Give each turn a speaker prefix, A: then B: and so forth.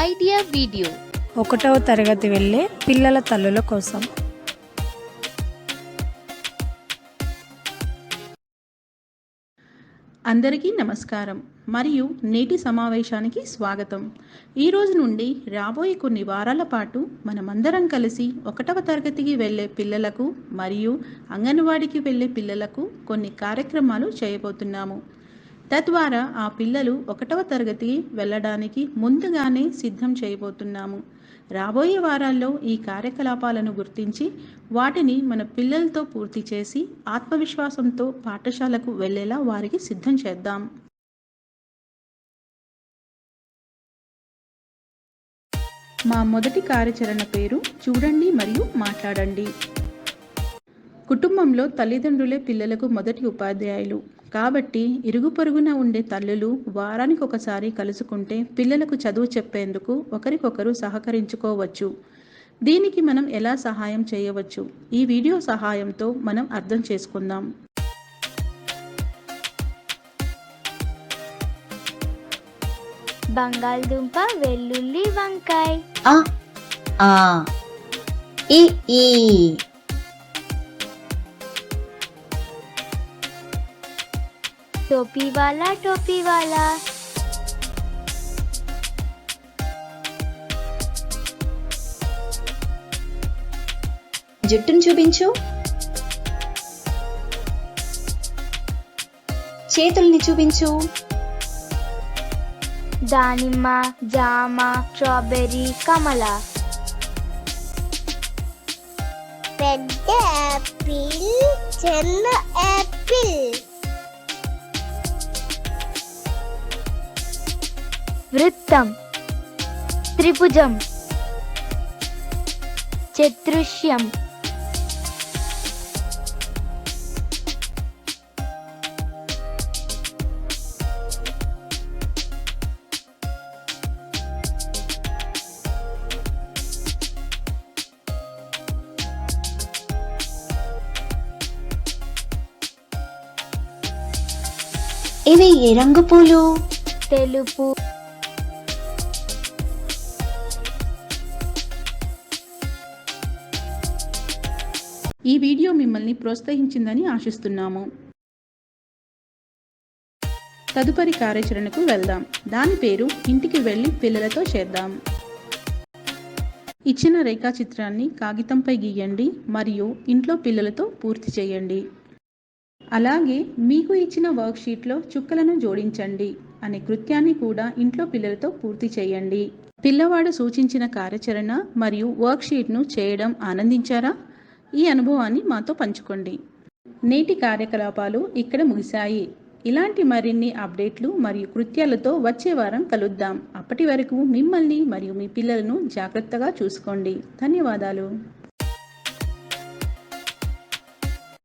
A: Idea video.
B: ఒకటవ తరగతి వెళ్ళే పిల్లల తల్లుల కోసం.
C: అందరికీ నమస్కారం. మరియు నేటి సమావేశానికి స్వాగతం. ఈ రోజు నుండి రాబోయే కొన్ని వారాల పాటు మనమందరం కలిసి ఒకటవ తరగతికి వెళ్ళే పిల్లలకు మరియు అంగన్వాడికి వెళ్ళే పిల్లలకు కొన్ని కార్యక్రమాలు చేయబోతున్నాము. తద్వారా ఆ పిల్లలు ఒకటవ తరగతికి వెళ్ళడానికి ముందుగానే సిద్ధం చేయబోతున్నాము. రాబోయే వారాల్లో ఈ కార్యకలాపాలను గుర్తించి వాటిని మన పిల్లలతో పూర్తి చేసి ఆత్మవిశ్వాసంతో పాఠశాలకు వెళ్ళేలా వారికి సిద్ధం చేద్దాం. మా మొదటి కార్యాచరణ పేరు చూడండి మరియు మాట్లాడండి. కుటుంబంలో తల్లిదండ్రులే పిల్లలకు మొదటి ఉపాధ్యాయులు. కాబట్టి ఇరుగు పొరుగున ఉండే తల్లులు వారానికి ఒకసారి కలుసుకుంటే పిల్లలకు చదువు చెప్పేందుకు ఒకరికొకరు సహకరించుకోవచ్చు. దీనికి మనం ఎలా సహాయం చేయవచ్చు? ఈ వీడియో సహాయంతో మనం అర్థం చేసుకుందాం.
D: బంగాళదుంప వెల్లుల్లి వంకాయ.
E: ఆ ఆ ఈ.
D: టోపీ వాలా టోపీ వాలా.
E: జుట్టును చూపించు. చేతుల్ని చూపించు.
D: దానిమ్మ జామ స్ట్రాబెర్రీ కమల. పెద్ద యాపిల్ చిన్న యాపిల్. వృత్తం త్రిభుజం చతుృష్యం.
E: ఇవి ఏ రంగు పూలు?
D: తెలుపు.
C: ఈ వీడియో మిమ్మల్ని ప్రోత్సహించిందని ఆశిస్తున్నాము. తదుపరి కార్యాచరణకు వెళ్దాం. దాని పేరు ఇంటికి వెళ్ళి పిల్లలతో చేద్దాం. ఇచ్చిన రేఖాచిత్రాన్ని కాగితంపై గీయండి మరియు ఇంట్లో పిల్లలతో పూర్తి చేయండి. అలాగే మీకు ఇచ్చిన వర్క్షీట్లో చుక్కలను జోడించండి అనే కృత్యాన్ని కూడా ఇంట్లో పిల్లలతో పూర్తి చేయండి. పిల్లవాడు సూచించిన కార్యాచరణ మరియు వర్క్షీట్ను చేయడం ఆనందించారా? ఈ అనుభవాన్ని మాతో పంచుకోండి. నేటి కార్యకలాపాలు ఇక్కడ ముగిశాయి. ఇలాంటి మరిన్ని అప్డేట్లు మరియు కృత్యాలతో వచ్చే వారం కలుద్దాం. అప్పటి వరకు మిమ్మల్ని మరియు మీ పిల్లలను జాగ్రత్తగా చూసుకోండి. ధన్యవాదాలు.